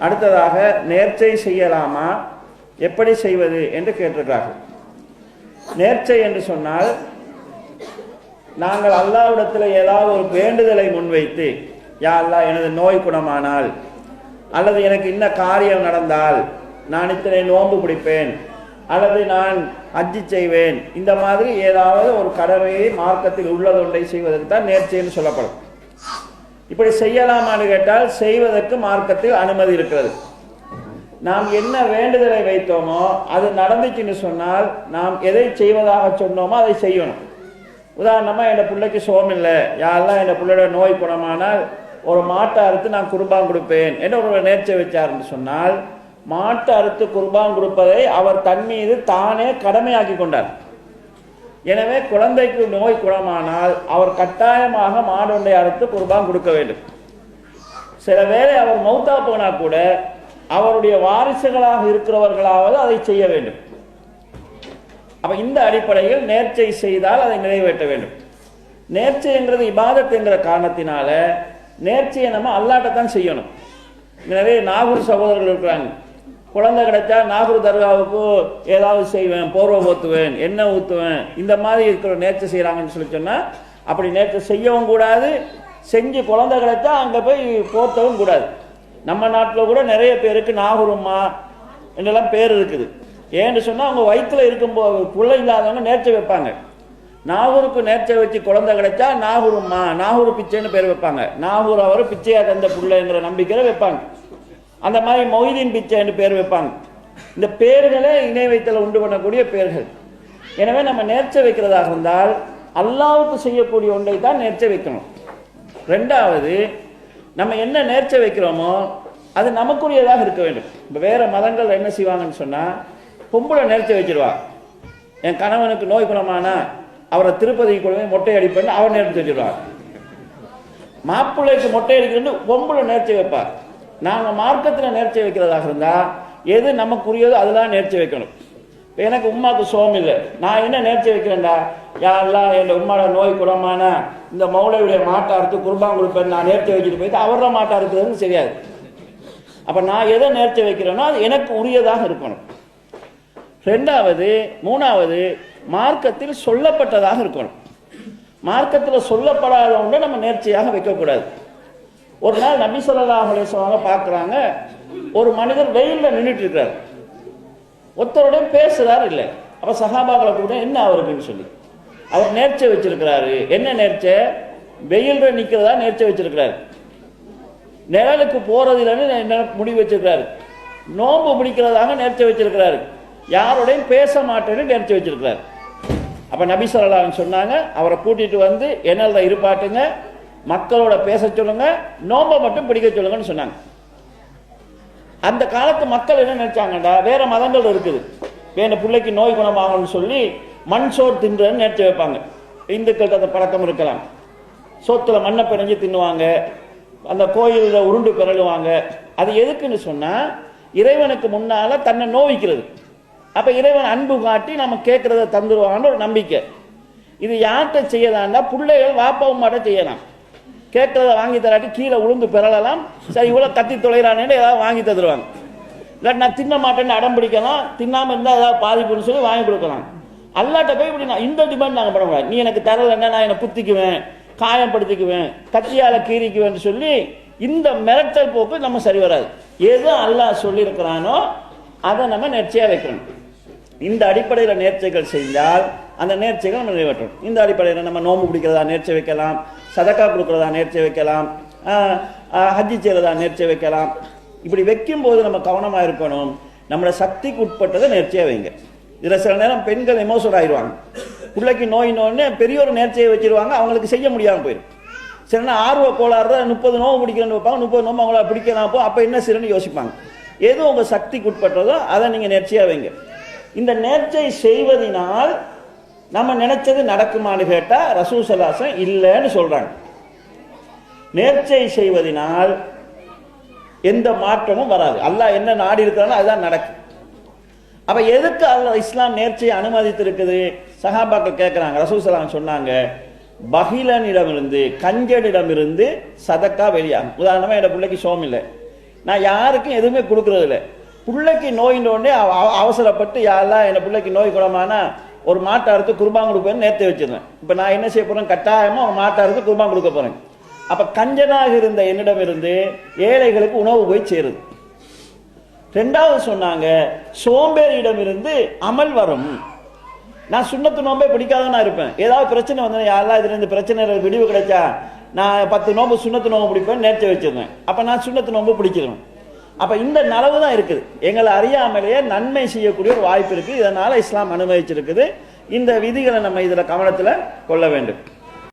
அடுத்ததாக நேர்ச்சை செய்யலாமா? எப்படி செய்வது என்று கேட்டிருக்கிறார்கள். நேர்ச்சை என்று சொன்னால் நாங்கள் அல்லாவிடத்தில் ஏதாவது ஒரு வேண்டுதலை முன்வைத்து யா அல்லா எனது நோய் குணமானால் அல்லது எனக்கு இன்ன காரியம் நடந்தால் நான் இத்தனை நோன்பு பிடிப்பேன் அல்லது நான் அஜி செய்வேன் இந்த மாதிரி ஏதாவது ஒரு கடமையை மார்க்கத்தில் உள்ளதொன்றை செய்வதற்கு தான் நேர்ச்சைன்னு சொல்லப்படும். இப்படி செய்யலாமான்னு கேட்டால் செய்வதற்கு மார்க்கத்தில் அனுமதி இருக்கிறது. நாம் என்ன வேண்டுதலை வைத்தோமோ அது நடந்துச்சுன்னு சொன்னால் நாம் எதை செய்வதாக சொன்னோமோ அதை செய்யணும். உதாரணமாக என் பிள்ளைக்கு சோம் இல்லை. யாரெல்லாம் என் பிள்ளையோட நோய் குணமானால் ஒரு மாட்டை அறுத்து நான் குருபான் கொடுப்பேன் என்று ஒரு நேர்ச்சை வச்சார்னு சொன்னால் மாட்டை அறுத்து குருபான் கொடுப்பதை அவர் தன் மீது தானே கடமையாக்கி கொண்டார். எனவே குழந்தைக்கு நோய் குணமானால் அவர் கட்டாயமாக மாடொண்டை அறுத்து குர்பான் கொடுக்க வேண்டும். சில வேளை அவர் மௌத்தா போனா கூட அவருடைய வாரிசுகளாக இருக்கிறவர்களாவது அதை செய்ய வேண்டும். அப்ப இந்த அடிப்படையில் நேர்ச்சை செய்தால் அதை நிறைவேற்ற வேண்டும். நேர்ச்சைங்கிறது இபாதத் என்கிற காரணத்தினால நேர்ச்சையை நம்ம அல்லாட்டத்தான் செய்யணும். எனவே நாகூர் சகோதரர்கள் இருக்கிறாங்க. குழந்தை கிடைச்சா நாகூர் தர்காவுக்கு ஏதாவது செய்வேன் போர்வம் ஊற்றுவேன் எண்ணெய் ஊற்றுவேன் இந்த மாதிரி இருக்கிற நேர்ச்சை செய்கிறாங்கன்னு சொல்லி சொன்னால் அப்படி நேர்ச்சை செய்யவும் கூடாது. செஞ்சு குழந்தை கிடைச்சா அங்கே போய் போர்த்தவும் கூடாது. நம்ம நாட்டில் கூட நிறைய பேருக்கு நாகூரும்மா என்னெல்லாம் பேர் இருக்குது. ஏன்னு சொன்னால் அவங்க வயிற்றில் இருக்கும்போது பிள்ளை இல்லாதவங்க நேர்ச்சை வைப்பாங்க. நாகூருக்கு நேர்ச்சை வச்சு குழந்தை கிடைச்சா நாகூரும்மா நாகூர் பிச்சைன்னு பேர் வைப்பாங்க. நாகூர் அவர் பிச்சையா தந்த பிள்ளைங்கிற நம்பிக்கையில் வைப்பாங்க. அந்த மாதிரி மொய்தீன் பிச்சைன்னு பேர் வைப்பாங்க. இந்த பேர்களே இணை வைத்தல உண்டு பண்ணக்கூடிய பேர்கள். எனவே நம்ம நேர்ச்சை வைக்கிறதாக இருந்தால் அல்லாவுக்கு செய்யக்கூடிய ஒன்றை தான் நேர்ச்சை வைக்கணும். ரெண்டாவது நம்ம என்ன நேர்ச்சை வைக்கிறோமோ அது நமக்குரியதாக இருக்க வேண்டும். இப்போ வேறு மதங்கள் என்ன செய்வாங்கன்னு சொன்னால் பொம்பளை நேர்ச்சை வச்சிருவா. என் கணவனுக்கு நோய் குணமானா அவரை திருப்பதிக்கு கொண்டு மொட்டை அடிப்பேன்னு அவர் நேர்த்து வச்சிருவார். மாப்பிள்ளைக்கு மொட்டை அடிக்கணும்னு பொம்பளை நேர்த்தி வைப்பார். நாங்கள் மார்க்கத்தில் நேர்ச்சி வைக்கிறதாக இருந்தால் எது நமக்குரியதோ அதெல்லாம் நேர்ச்சி வைக்கணும். இப்போ எனக்கு உமாவுக்கு சோம் இல்லை. நான் என்ன நேர்ச்சி வைக்கிறேன்டா? யாரெல்லாம் என் உமாவோட நோய் குணமான இந்த மௌளையுடைய மாட்டை அறுத்து குருபான் கொடுப்பேன் நான் நேர்த்தி வைக்கிட்டு போயிட்டு அவரோட மாட்டை அறுக்கிறதுன்னு தெரியாது அப்போ நான் எதை நேர்ச்சி வைக்கிறேனோ அது எனக்கு உரியதாக இருக்கணும். ரெண்டாவது மூணாவது மார்க்கத்தில் சொல்லப்பட்டதாக இருக்கணும். மார்க்கத்தில் சொல்லப்படாத நம்ம நேர்ச்சியாக வைக்கக்கூடாது. ஒரு நாள் நபி சொல்லா அலைஹி பார்க்குறாங்க ஒரு மனிதர் வெயிலில் நின்றுட்டு இருக்கிறார் ஒருத்தரோட பேசுகிறார் இல்லை. அப்போ சஹாபாக்களை கூட என்ன அவருக்குன்னு சொல்லி. அவர் நேர்ச்சை வச்சிருக்கிறாரு. என்ன நேர்ச்சை? வெயிலில் நிற்கிறதா நேர்ச்சை வச்சிருக்கிறாரு. நிழலுக்கு போகிறதில்லன்னு இல்லைன்னு என்ன முடிவு வச்சிருக்கிறாரு. நோன்பு பிடிக்கிறதாக நேர்ச்சை வச்சிருக்கிறாரு. யாரோடையும் பேச மாட்டேன்னு நேர்ச்சி வச்சிருக்கிறாரு. அப்போ நபி சொல்லலாம் சொன்னாங்க அவரை கூட்டிட்டு வந்து என்னல்ல இருப்பாட்டுங்க மக்களோட பேச சொல்லுங்க நோன்பை மட்டும் பிடிக்க சொல்லுங்கன்னு சொன்னாங்க. அந்த காலத்து மக்கள் என்ன நினைச்சாங்கடா வேற மதங்கள் இருக்குது. வேற பிள்ளைக்கு நோய் குணமாகணும்னு சொல்லி மண் சோறு தின்றன்னு நினைச்சு வைப்பாங்க. இந்துக்கள்கிட்ட அந்த பழக்கம் இருக்கலாம். சோத்துல மண்ணை பிணைஞ்சு தின்னுவாங்க. அந்த கோயிலில் உருண்டு பிறழுவாங்க அது எதுக்குன்னு சொன்னால் இறைவனுக்கு முன்னால் தன்னை நோவிக்கிறது. அப்போ இறைவன் அன்பு காட்டி நம்ம கேட்குறத தந்துடுவாங்கன்னு ஒரு நம்பிக்கை. இது யார்கிட்ட செய்யலாம்னா பிள்ளைகள் வாப்பாவும் மாட்ட செய்யலாம். கேட்டதை வாங்கி தராட்டி கீழே உளுந்து பிறழலாம் சரி இவ்வளோ கத்தி தொலைகிறானேன்னு ஏதாவது வாங்கி தந்துருவாங்க. இல்லை நான் தின்ன மாட்டேன்னு அடம் பிடிக்கலாம். தின்னாமல் இருந்தால் ஏதாவது பாதிப்புன்னு சொல்லி வாங்கி கொடுக்கலாம். அல்லாட்ட போய் இப்படி நான் இந்த டிமாண்ட் நாங்கள் பண்ண முடியாது நீ எனக்கு தரலைன்னா நான் என்னை குத்திக்குவேன் காயப்படுத்திக்குவேன் கத்தியால் கீறிக்குவேன்னு சொல்லி இந்த மிரட்டல் போக்கு நம்ம சரி வராது. எது அல்லாஹ் சொல்லியிருக்கிறானோ அதை நம்ம நெச்சையாக வைக்கணும். இந்த அடிப்படையில் நேர்ச்சைகள் செய்தால் அந்த நேர்ச்சைகள் நம்ம நிறைவேற்றணும். இந்த அடிப்படையில் நம்ம நோம்பு பிடிக்கிறதா நேர்ச்சி வைக்கலாம் சதக்கா கொடுக்குறதா நேர்ச்சி வைக்கலாம் ஹஜ்ஜி செய்கிறதா நேர்ச்சி வைக்கலாம். இப்படி வைக்கும்போது நம்ம கவனமாக இருக்கணும். நம்மளோட சக்திக்கு உட்பட்டதை நேர்ச்சியாக வைங்க. இதில் சில நேரம் பெண்கள் எமோஷன் ஆயிடுவாங்க. பிள்ளைக்கு நோய் நோய்னு பெரிய ஒரு நேர்ச்சியை வச்சிருவாங்க அவங்களுக்கு செய்ய முடியாமல் போயிடும். சில நேரம் ஆர்வ கோளாறு முப்பது நோவு பிடிக்கிறேன்னு வைப்பாங்க முப்பது நோம்பு அவங்கள பிடிக்கலாம் போ அப்போ என்ன சிறுன்னு யோசிப்பாங்க. எது உங்கள் சக்திக்கு உட்பட்டதோ அதை நீங்கள் நேர்ச்சியாக வைங்க. இந்த நேர்ச்சை செய்வதினால் நம்ம நினைச்சது நடக்குமான்னு கேட்டால் ரசூசலாசம் இல்லைன்னு சொல்றாங்க. நேர்ச்சை செய்வதினால் எந்த மாற்றமும் வராது. அல்லாஹ் என்ன நாடி இருக்கிறானோ அதுதான் நடக்கும் அப்ப எதுக்கு அல்லாஹ் இஸ்லாம் நேர்ச்சியை அனுமதித்திருக்குது? சஹாபாக்கள் கேட்குறாங்க ரசூசலாம் சொன்னாங்க பகிலனிடமிருந்து கஞ்சனிடமிருந்து சதக்கா வெளியாகும். உதாரணமாக என் பிள்ளைக்கு சோம் இல்லை நான் யாருக்கும் எதுவுமே கொடுக்கறது இல்லை பிள்ளைக்கு நோயின அவ- அவசரப்பட்டு யாரெல்லாம் என் பிள்ளைக்கு நோய் குணமானா ஒரு மாட்டை அறுத்து குருபான் கொடுப்பேன்னு நேர்த்து வச்சிருந்தேன். இப்போ நான் என்ன செய்ய போகிறேன் கட்டாயமாக ஒரு மாட்டை அறுத்து குருபான் கொடுக்க போகிறேன் அப்போ கஞ்சனாக இருந்த என்னிடம் இருந்து ஏழைகளுக்கு உணவு போய் சேருது. ரெண்டாவது சொன்னாங்க சோம்பேறியிடம் இருந்து அமல் வரும். நான் சுண்ணத்து நோம்பே பிடிக்காதவனா இருப்பேன். ஏதாவது பிரச்சனை வந்தேன் யாரெல்லாம் இதுலேருந்து பிரச்சனை விடிவு கிடைச்சா நான் பத்து நோம்பு சுண்ணத்து நோம்பு பிடிப்பேன் நேர்த்து வச்சிருந்தேன். அப்போ நான் சுண்ணத்து நோம்பு பிடிச்சிருவேன் அப்ப இந்த நலவு தான் இருக்குது. எங்களை அறியாமலேயே நன்மை செய்யக்கூடிய ஒரு வாய்ப்பு இருக்கு இதனால இஸ்லாம் அனுமதிச்சிருக்குது. இந்த விதிகளை நம்ம இதுல கவனத்துல கொள்ள வேண்டும்.